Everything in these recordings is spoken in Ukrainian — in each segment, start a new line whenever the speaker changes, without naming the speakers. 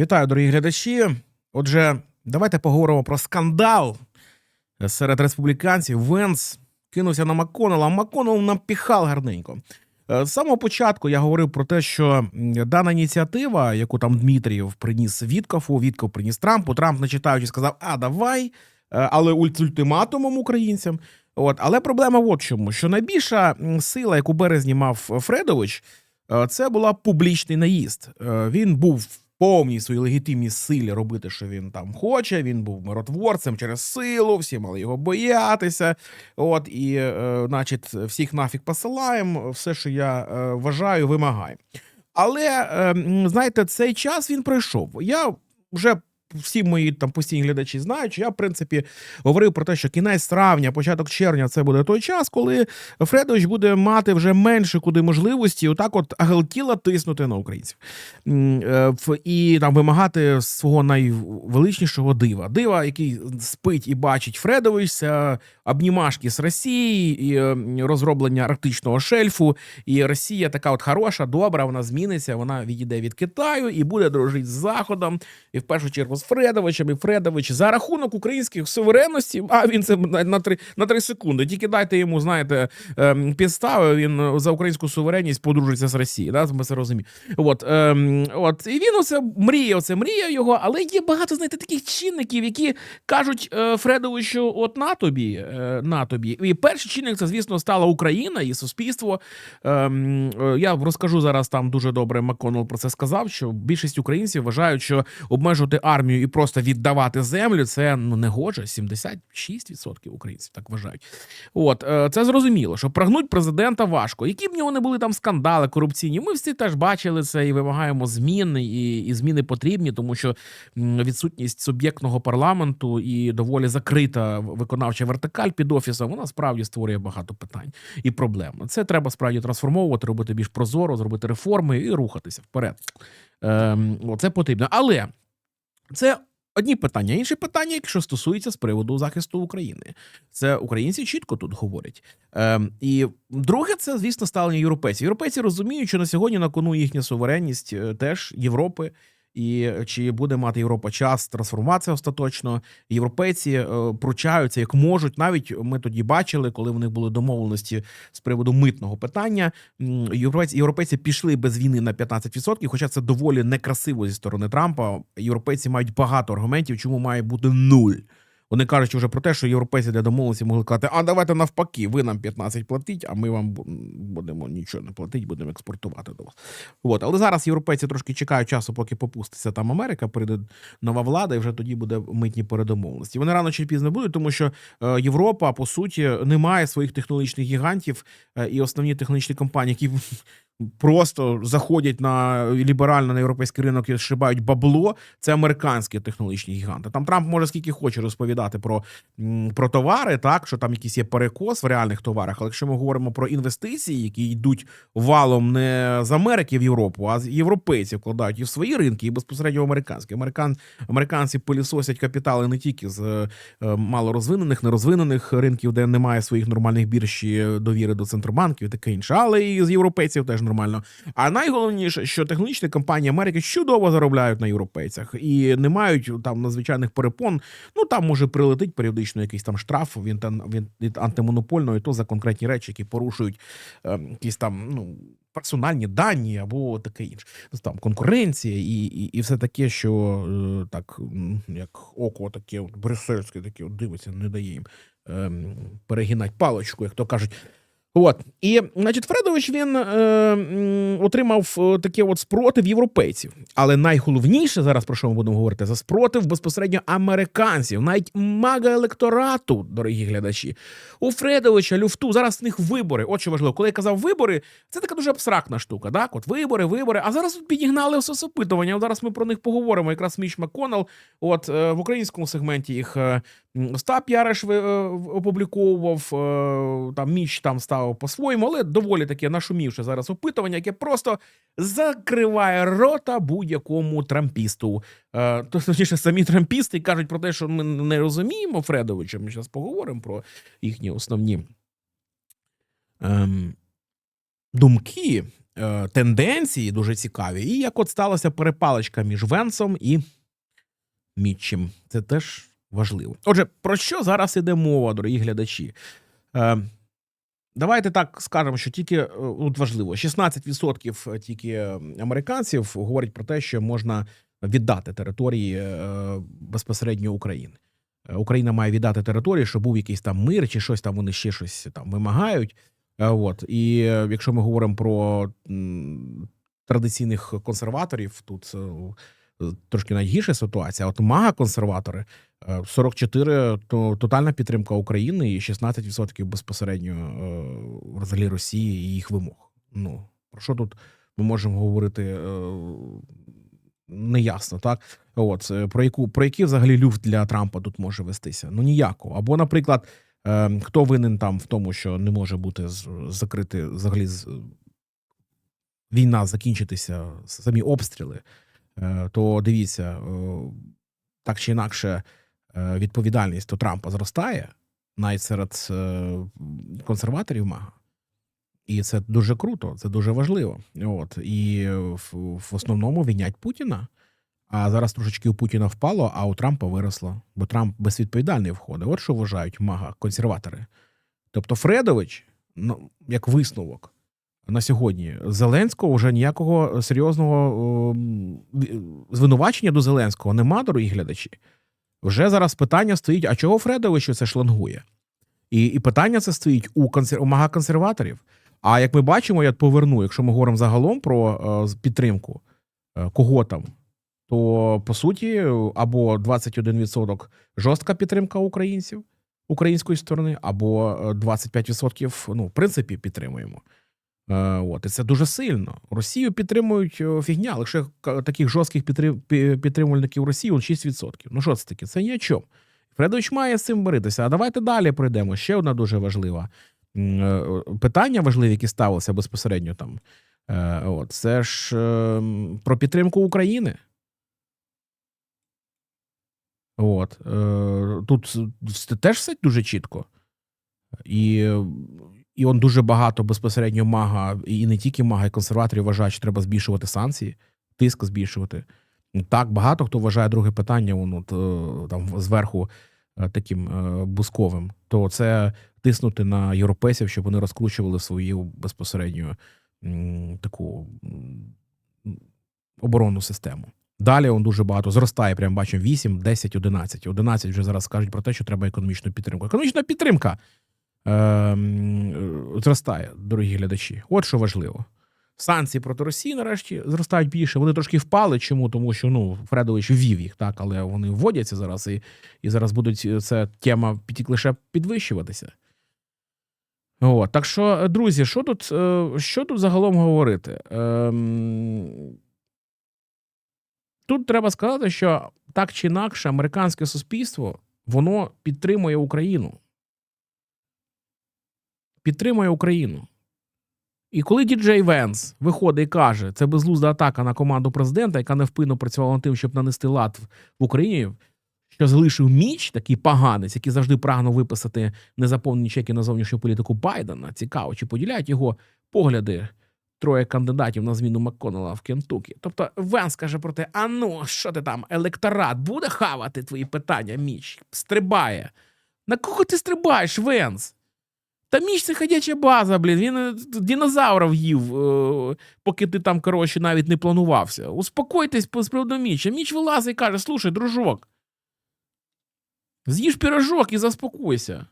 Вітаю, дорогі глядачі. Отже, давайте поговоримо про скандал серед республіканців. Венс кинувся на Макконела, а Макконел напіхав гарненько. Е, З самого початку я говорив про те, що дана ініціатива, яку там Дмитрієв приніс Віткофу, Вітков приніс Трампу. Трамп, не читаючи, сказав: А, давай, е, але ультиматумом українцям. От, але проблема в от чому, що найбільша сила, яку березні мав Фредович, е, це була публічний наїзд. Він був повній своїй легітимній силі робити, що він там хоче. Він був миротворцем через силу, всі мали його боятися. От і, е, значить, всіх нафіг посилаємо, все, що я е, вважаю, вимагаю. Але е, знаєте, цей час він пройшов. Я вже. Всі мої там постійні глядачі знають, що я в принципі говорив про те, що кінець травня, початок червня це буде той час, коли Фредович буде мати вже менше куди можливості, отак, от агалтіла тиснути на українців е, і там вимагати свого найвеличнішого дива. Дива, який спить і бачить Фредович, це обнімашки з Росії, і е, розроблення арктичного шельфу. І Росія така от хороша, добра, вона зміниться, вона відійде від Китаю і буде дружити з Заходом, і в першу чергу з Фредовичем. І Фредович за рахунок українських суверенності, а він це на, три, на три секунди. Тільки дайте йому, знаєте, ем, підстави. Він за українську суверенність подружиться з Росією. Да? Ми це розуміємо. От, ем, от, і він оце мріє, оце мріє його, але є багато, знаєте, таких чинників, які кажуть е, Фредовичу: от на тобі, е, на тобі. І перший чинник це, звісно, стала Україна і суспільство. Ем, е, я розкажу зараз там дуже добре. Макконнелл про це сказав. Що більшість українців вважають, що обмежувати армію і просто віддавати землю це ну не гоже. 76% українців так вважають. От е, це зрозуміло, що прагнуть президента важко. Які б в нього не були там скандали корупційні, ми всі теж бачили це і вимагаємо змін, і, і зміни потрібні, тому що відсутність суб'єктного парламенту і доволі закрита виконавча вертикаль під офісом, вона справді створює багато питань і проблем. Це треба справді трансформовувати, робити більш прозоро, зробити реформи і рухатися вперед. Ем, це потрібно. Але це одні питання. Інші питання, якщо стосується з приводу захисту України. Це українці чітко тут говорять. Ем, і друге, це, звісно, ставлення європейців. Європейці розуміють, що на сьогодні на кону їхня суверенність е, теж Європи. І чи буде мати Європа час трансформація остаточно? Європейці е, пручаються як можуть. Навіть ми тоді бачили, коли в них були домовленості з приводу митного питання. Європейці, європейці пішли без війни на 15%, хоча це доволі некрасиво зі сторони Трампа. Європейці мають багато аргументів, чому має бути нуль. Вони кажуть вже про те, що європейці для домовленості могли казати, а давайте навпаки, ви нам 15 платіть, а ми вам будемо нічого не платити, будемо експортувати до вас. От. Але зараз європейці трошки чекають часу, поки попуститься там Америка, прийде нова влада, і вже тоді буде митні передомовленості. Вони рано чи пізно будуть, тому що е, Європа, по суті, не має своїх технологічних гігантів, е, і основні технологічні компанії, які просто заходять на ліберально на європейський ринок і шибають бабло. Це американські технологічні гіганти. Там Трамп може скільки хоче розповідати про, про товари, так що там якийсь є перекос в реальних товарах. Але якщо ми говоримо про інвестиції, які йдуть валом не з Америки в Європу, а з європейців вкладають і в свої ринки, і безпосередньо в американські. Американ, американці пилісосять капітали не тільки з е, малорозвинених, нерозвинених ринків, де немає своїх нормальних бірж і довіри до центробанків, таке інше, але і з європейців теж нормально. А найголовніше, що технологічні компанії Америки чудово заробляють на європейцях і не мають там надзвичайних перепон. Ну там може прилетить періодично якийсь там штраф. Він він від антимонопольного, то за конкретні речі, які порушують е, якісь там ну. Персональні дані або таке інше. Ну, Там конкуренція і, і, і все таке, що е, так як око таке, от, брюссельське таке от дивиться, не дає їм ем, перегинати паличку, як то кажуть. От і значить, Фредович він е, отримав е, таке от спротив європейців. Але найголовніше зараз про що ми будемо говорити за спротив безпосередньо американців, навіть мага електорату, дорогі глядачі. У Фредовича, Люфту зараз в них вибори. От що важливо, коли я казав вибори, це така дуже абстрактна штука. Так, от вибори, вибори. А зараз підігнали соцопитування. От Зараз ми про них поговоримо. Якраз Міч Макконнелл, от е, в українському сегменті їх. Остап Яриш е, опубліковував, е, там Міч там ставив по-своєму, але доволі таке нашумівше зараз опитування, яке просто закриває рота будь-якому трампісту. Е, точніше, самі трампісти кажуть про те, що ми не розуміємо Фредовича. Ми зараз поговоримо про їхні основні ем, думки. е, тенденції дуже цікаві, і як от сталася перепалочка між Венсом і Мітчем. Це теж важливо. Отже, про що зараз іде мова, дорогі глядачі? Е, Давайте так скажемо, що тільки е, от важливо, 16% тільки американців говорять про те, що можна віддати території е, безпосередньо України. Е, Україна має віддати території, щоб був якийсь там мир чи щось там вони ще щось там вимагають. Е, От і е, якщо ми говоримо про традиційних консерваторів, тут е, трошки найгірша ситуація. От мага консерватори е, 44 то тотальна підтримка України і 16% безпосередньо е, взагалі Росії і їх вимог. Ну про що тут ми можемо говорити? е, Неясно, так от е, про яку про який взагалі люфт для Трампа тут може вестися? Ну ніякого. Або, наприклад, е, хто винен там в тому, що не може бути закрити взагалі війна закінчитися самі обстріли, е, то дивіться, е, так чи інакше, е, відповідальність до Трампа зростає навіть серед е, консерваторів МАГА. І це дуже круто, це дуже важливо. От і в, в основному вінять Путіна. А зараз трошечки у Путіна впало, а у Трампа виросло, бо Трамп безвідповідальний входить. От що вважають мага консерватори. Тобто, Фредович, ну як висновок на сьогодні, Зеленського вже ніякого серйозного о, звинувачення до Зеленського нема, дорогі глядачі. Вже зараз питання стоїть: а чого Фредовичу це шлангує? І, і питання це стоїть у, консер... у мага консерваторів. А як ми бачимо, я поверну, якщо ми говоримо загалом про е, підтримку е, кого там, то по суті або 21% жорстка підтримка українців української сторони, або е, 25% ну, в принципі підтримуємо. Е, От, і це дуже сильно. Росію підтримують е, фігня, лише таких жорстких підтрим- підтримувальників Росії он 6%. Ну що це таке? Це ні о чому. Фредович має з цим боритися. А давайте далі пройдемо. Ще одна дуже важлива е, питання, важливі, які ставилися безпосередньо там. От, це ж про підтримку України. От. Тут теж все дуже чітко. І, і он дуже багато безпосередньо мага, і не тільки мага, і консерваторів вважають, що треба збільшувати санкції, тиск збільшувати. Так, багато хто вважає друге питання, воно е, там зверху е, таким е, бусковим, то це тиснути на європейців, щоб вони розкручували свою безпосередньо таку оборонну систему. Далі он дуже багато зростає, прямо бачимо 8, 10, 11. 11 вже зараз скажуть про те, що треба економічну підтримку. Економічна підтримка е, е, зростає, дорогі глядачі. От що важливо. Санкції проти Росії нарешті зростають більше. Вони трошки впали. Чому? Тому що ну Фредович ввів їх, так, але вони вводяться зараз, і, і зараз будуть е, ця тема лише підвищуватися. От, так що, е, друзі, що тут, е, що тут загалом говорити? Ем, Тут треба сказати, що так чи інакше американське суспільство воно підтримує Україну. Підтримує Україну. І коли діджей Венс виходить і каже, це безглузда атака на команду президента, яка невпинно працювала над тим, щоб нанести лад в Україні, що залишив міч, такий поганець, який завжди прагнув виписати незаповнені чеки на зовнішню політику Байдена. Цікаво, чи поділяють його погляди троє кандидатів на зміну Макконнелла в Кентукі. Тобто Венс каже про те: а ну, що ти там, електорат буде хавати твої питання, міч? Стрибає. На кого ти стрибаєш, Венс? Та міч це ходяча база, блін. Він е, динозаврів їв, е, поки ти там, коротше, навіть не планувався. Успокойтесь по- з приводу. Міч вилазить і каже: слушай, дружок. З'їж пірожок і заспокойся.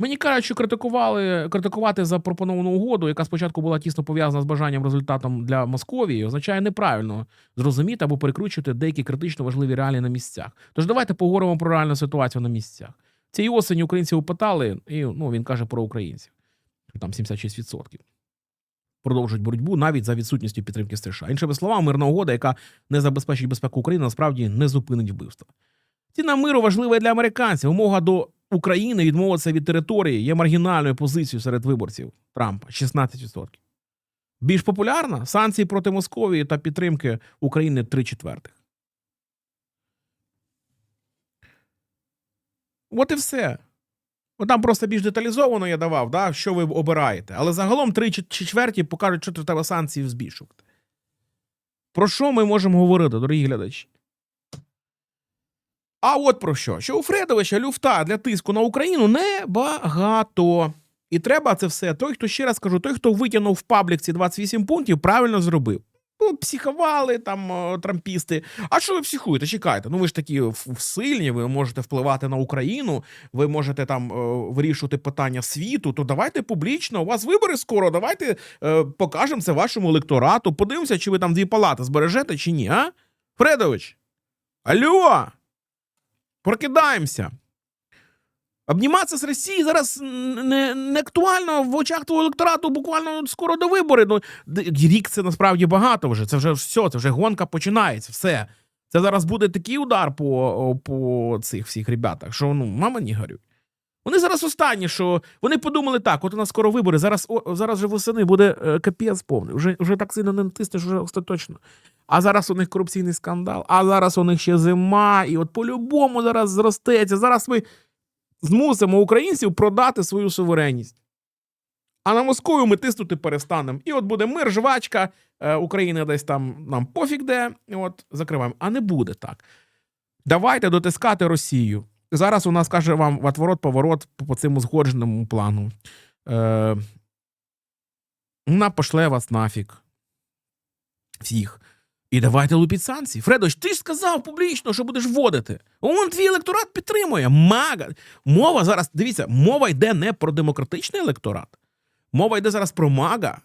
Мені кажуть, що критикували критикувати запропоновану угоду, яка спочатку була тісно пов'язана з бажанням результатом для Московії, означає неправильно зрозуміти або перекручувати деякі критично важливі реалії на місцях. Тож давайте поговоримо про реальну ситуацію на місцях. Цієї осені українців опитали, і ну він каже про українців, там 76%. Продовжують боротьбу навіть за відсутністю підтримки США. Іншими словами, мирна угода, яка не забезпечить безпеку України, насправді не зупинить вбивства. Ціна миру важлива для американців. Умога до України відмовитися від території є маргінальною позицією серед виборців Трампа 16%. Більш популярна санкції проти Московії та підтримки України 3 четвертих. От і все. Ну, там просто більш деталізовано я давав, да, що ви обираєте. Але загалом три чи- четверті покажуть, що треба санкції збільшувати. Про що ми можемо говорити, дорогі глядачі? А от про що? Що у Фредовича люфта для тиску на Україну небагато. І треба це все. Той, хто ще раз кажу, той, хто витягнув в паблік ці 28 пунктів, правильно зробив. Ну, психували там е, трампісти. А що ви психуєте? Чекайте. Ну ви ж такі сильні, ви можете впливати на Україну, ви можете там е, вирішувати питання світу. То давайте публічно. У вас вибори скоро. Давайте е, покажемо це вашому електорату. Подивимося, чи ви там дві палати збережете, чи ні, а? Фредович. Алло! Прокидаємося. Обніматися з Росією зараз не, не актуально в очах твого електорату буквально скоро до вибори. Ну, рік це насправді багато вже. Це вже все, це вже гонка починається. Все. Це зараз буде такий удар по, по цих всіх ребятах, що ну, мама не горюй. Вони зараз останні, що вони подумали так: от у нас скоро вибори, зараз, о, зараз же восени буде е, капець повний. Вже, вже так сильно не натиснеш, вже остаточно. А зараз у них корупційний скандал, а зараз у них ще зима, і от по-любому зараз зростеться. Зараз ми змусимо українців продати свою суверенність. А на Московію ми тиснути перестанемо. І от буде мир, жвачка, е, Україна десь там нам пофіг де, от закриваємо. А не буде так. Давайте дотискати Росію. Зараз у нас каже вам в отворот, поворот по, цьому згодженому плану. Е, пошле вас нафіг. Всіх. І давайте лупіть санкції. Фредович, ти ж сказав публічно, що будеш вводити. Он твій електорат підтримує. Мага. Мова зараз, дивіться, мова йде не про демократичний електорат. Мова йде зараз про мага.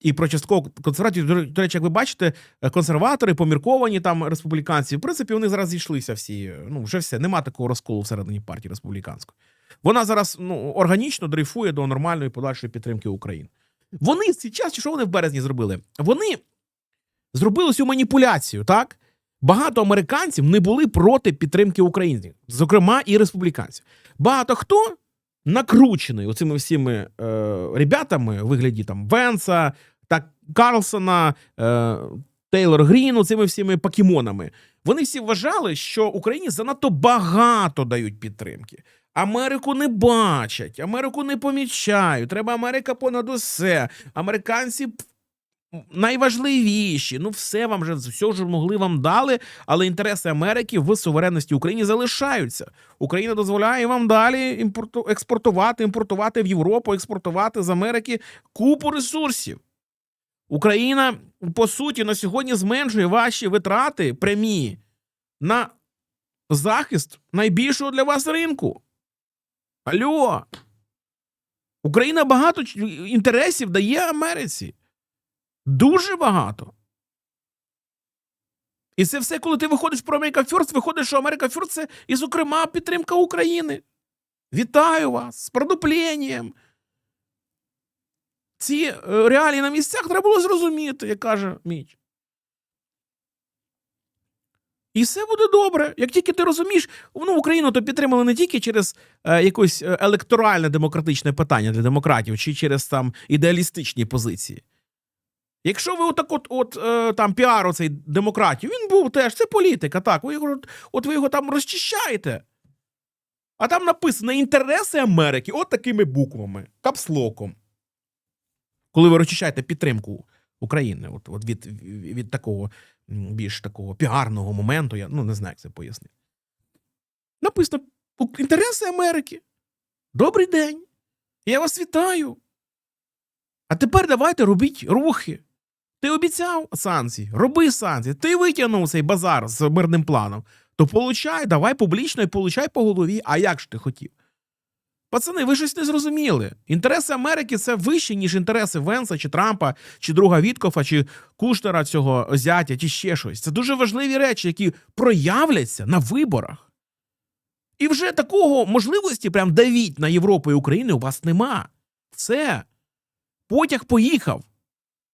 І про частково консерватів, до речі, як ви бачите, консерватори, помірковані там республіканці, в принципі, вони зараз зійшлися всі. Ну, вже все, нема такого розколу всередині партії республіканської. Вона зараз ну, органічно дрейфує до нормальної подальшої підтримки України. Вони ці час, що вони в березні зробили? Вони зробили цю маніпуляцію, так? Багато американців не були проти підтримки українців, зокрема і республіканців. Багато хто накручений оцими всіми е, ребятами у вигляді там Венса, так Карлсона, е, Тейлор Гріну, цими всіми покемонами. Вони всі вважали, що Україні занадто багато дають підтримки. Америку не бачать, Америку не помічають. Треба Америка понад усе. Американці найважливіші. Ну, все вам же все ж могли вам дали, але інтереси Америки в суверенності України залишаються. Україна дозволяє вам далі імпорту, експортувати, імпортувати в Європу, експортувати з Америки купу ресурсів. Україна, по суті, на сьогодні зменшує ваші витрати прямі на захист найбільшого для вас ринку. Алло. Україна багато інтересів дає Америці. Дуже багато. І це все, коли ти виходиш про America First, виходить, що America First – це і, зокрема, підтримка України. Вітаю вас з продупленням. Ці е, реалії на місцях треба було зрозуміти, як каже Міч. І все буде добре. Як тільки ти розумієш, ну, Україну то підтримали не тільки через е, якось е, електоральне демократичне питання для демократів, чи через там ідеалістичні позиції. Якщо ви отак от, от е, там піар оцей демократів, він був теж, це політика, так. Ви його, от ви його там розчищаєте. А там написано інтереси Америки от такими буквами, капслоком. Коли ви розчищаєте підтримку України, от, от від, від, такого більш такого піарного моменту, я ну не знаю, як це пояснити. Написано інтереси Америки. Добрий день. Я вас вітаю. А тепер давайте робіть рухи. Ти обіцяв санкції, роби санкції. Ти витягнув цей базар з мирним планом. То получай, давай публічно і получай по голові. А як ж ти хотів? Пацани, ви щось не зрозуміли. Інтереси Америки це вище, ніж інтереси Венса, чи Трампа, чи друга Віткофа, чи Куштера цього зятя, чи ще щось. Це дуже важливі речі, які проявляться на виборах. І вже такого можливості прям давіть на Європу і Україну у вас нема. Все. Потяг поїхав.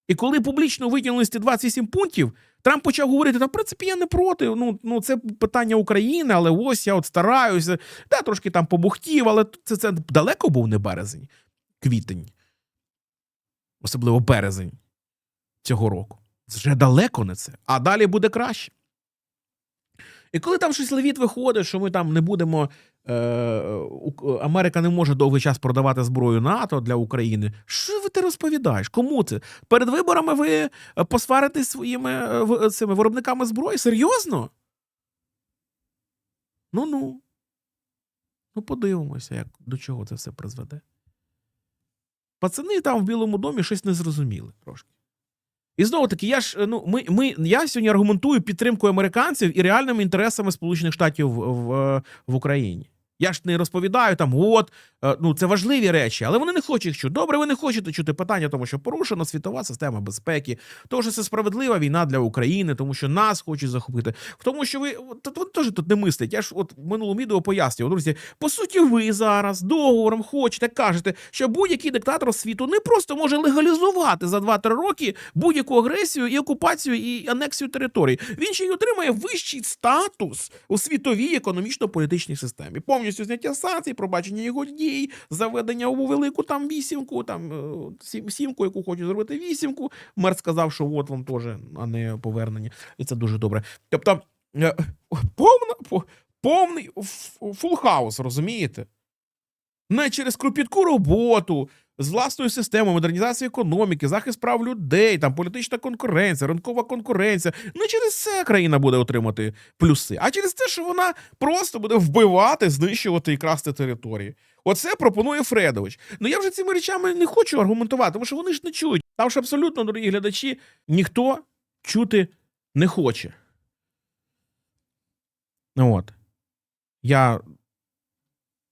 І коли публічно витягнули ці 28 пунктів, Трамп почав говорити: та в принципі я не проти. Ну, ну це питання України, але ось я от стараюся. Да, трошки там побухтів, але це, це далеко був не березень, квітень, особливо березень цього року. Вже далеко не це. А далі буде краще. І коли там щось левіт виходить, що ми там не будемо Америка не може довгий час продавати зброю НАТО для України. Що ви ти розповідаєш? Кому це? Перед виборами ви е, посваритесь своїми е, цими виробниками зброї? Серйозно? Ну ну. Ну, подивимося, як, до чого це все призведе. Пацани там в Білому домі щось не зрозуміли трошки. І знову таки, я ж е, ну ми, ми я сьогодні аргументую підтримкою американців і реальними інтересами Сполучених Штатів в, в, е, в Україні. Я ж не розповідаю там, от е, ну це важливі речі, але вони не хочуть їх чути. Добре, ви не хочете чути питання, тому що порушена світова система безпеки, тому що це справедлива війна для України, тому що нас хочуть захопити. В тому, що ви от, вони теж тут не мислять. Я ж от в минулому відео пояснював, друзі. По суті, ви зараз договором хочете кажете, що будь-який диктатор світу не просто може легалізувати за 2-3 роки будь-яку агресію і окупацію і анексію територій. Він ще й отримає вищий статус у світовій економічно-політичній системі. Повністю зняття санкцій, пробачення його дій, заведення у велику там вісімку, там е, сім- сімку, яку хочуть зробити вісімку. Мер сказав, що от вам теж, а не повернення. І це дуже добре. Тобто, е, повна, повний фулхаус, фул розумієте? Не через кропітку роботу, з власною системою модернізації економіки, захист прав людей, там політична конкуренція, ринкова конкуренція. Не через це країна буде отримати плюси, а через те, що вона просто буде вбивати, знищувати і красти території. Оце пропонує Фредович. Ну я вже цими речами не хочу аргументувати, тому що вони ж не чують. Там ж абсолютно, дорогі глядачі, ніхто чути не хоче. Ну от. Я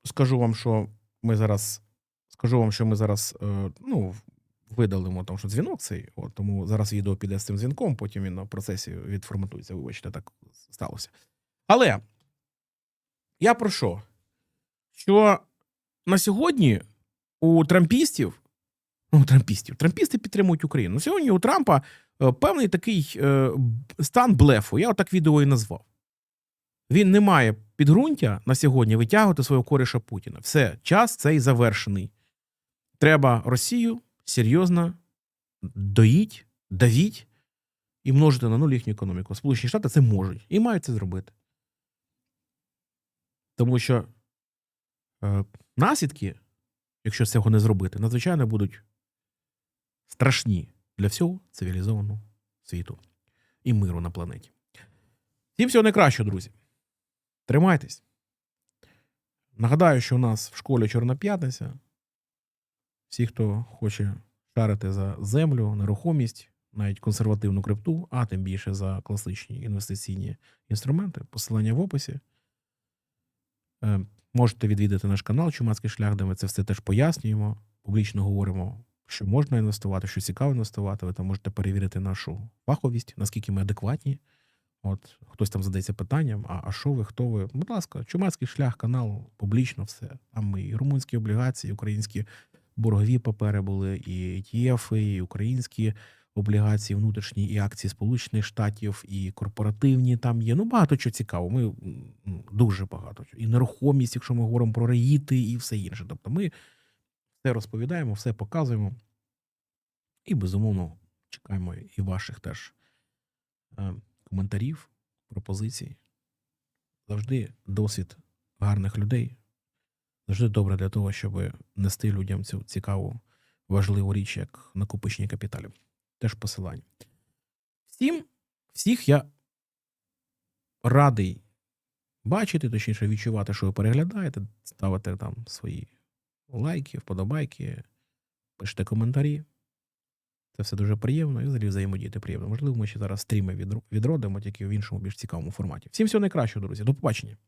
скажу вам, що ми зараз. Скажу вам, що ми зараз е, ну, видалимо там, що дзвінок цей. От, тому зараз відео піде з цим дзвінком, потім він на процесі відформатується. Вибачте, так сталося. Але я про що? Що на сьогодні у трампістів, ну, трампістів, трампісти підтримують Україну. Сьогодні у Трампа е, певний такий е, стан блефу. Я отак відео і назвав. Він не має підґрунтя на сьогодні витягувати свого коріша Путіна. Все, час цей завершений. Треба Росію серйозно доїть, давіть і множити на нуль їхню економіку. Сполучені Штати це можуть і мають це зробити. Тому що е, наслідки, якщо цього не зробити, надзвичайно будуть страшні для всього цивілізованого світу і миру на планеті. Всім всього найкращого, друзі. Тримайтесь. Нагадаю, що у нас в школі Чорна п'ятниця. Всі, хто хоче шарити за землю, нерухомість, навіть консервативну крипту, а тим більше за класичні інвестиційні інструменти, посилання в описі. Е, Можете відвідати наш канал Чумацький шлях, де ми це все теж пояснюємо. Публічно говоримо, що можна інвестувати, що цікаво інвестувати. Ви там можете перевірити нашу фаховість, наскільки ми адекватні. От хтось там задається питанням: а, а що ви, хто ви? Будь ласка, чумацький шлях, канал, публічно все. Там і румунські облігації, і українські боргові папери були, і ETF, і українські облігації внутрішні, і акції Сполучених Штатів, і корпоративні там є. Ну, багато чого цікаво. Ми ну, дуже багато. І нерухомість, якщо ми говоримо про реїти і все інше. Тобто ми все розповідаємо, все показуємо. І, безумовно, чекаємо і ваших теж е, коментарів, пропозицій. Завжди досвід гарних людей. Завжди добре для того, щоб нести людям цю цікаву, важливу річ, як накопичення капіталів. Теж посилання. Всім, всіх я радий бачити, точніше відчувати, що ви переглядаєте, ставите там свої лайки, вподобайки, пишете коментарі. Це все дуже приємно і взагалі взаємодіяти приємно. Можливо, ми ще зараз стріми відродимо, тільки в іншому більш цікавому форматі. Всім всього найкращого, друзі. До побачення.